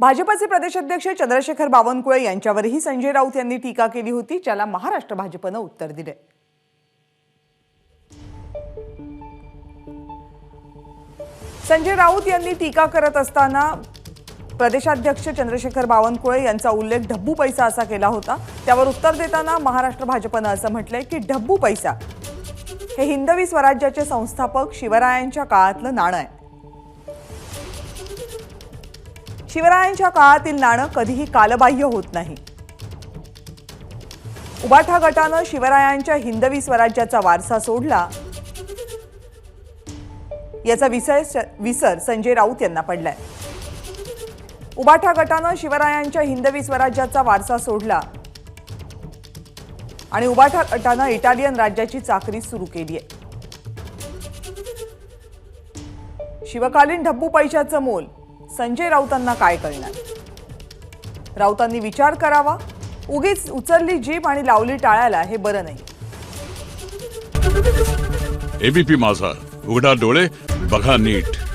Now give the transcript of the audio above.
भाजपचे प्रदेशाध्यक्ष चंद्रशेखर बावनकुळे यांच्यावरही संजय राऊत यांनी टीका केली होती ज्याला महाराष्ट्र भाजपनं उत्तर दिले. संजय राऊत यांनी टीका करत असताना प्रदेशाध्यक्ष चंद्रशेखर बावनकुळे यांचा उल्लेख ढब्बू पैसा असा केला होता. त्यावर उत्तर देताना महाराष्ट्र भाजपनं असं म्हटलंय की ढब्बू पैसा हे हिंदवी स्वराज्याचे संस्थापक शिवरायांच्या काळातलं नाणं आहे. शिवरायांच्या काळातील नाणं कधीही कालबाह्य होत नाही. उबाठा गटानं शिवरायांच्या हिंदवी स्वराज्याचा वारसा सोडला. याचा विसर विसर संजय राऊत यांना पडलाय. उबाठा गटानं शिवरायांच्या हिंदवी स्वराज्याचा वारसा सोडला. आणि उबाठा गटानं इटालियन राज्याची चाकरी सुरू केली आहे शिवकालीन ढब्बू पैशाचं मोल संजय राऊतांना काय कळणार? राऊतांनी विचार करावा. उगीच उचलली जीप आणि लावली टाळ्याला हे बरं नाही. एबीपी माझा. उघडा डोळे बघा नीट.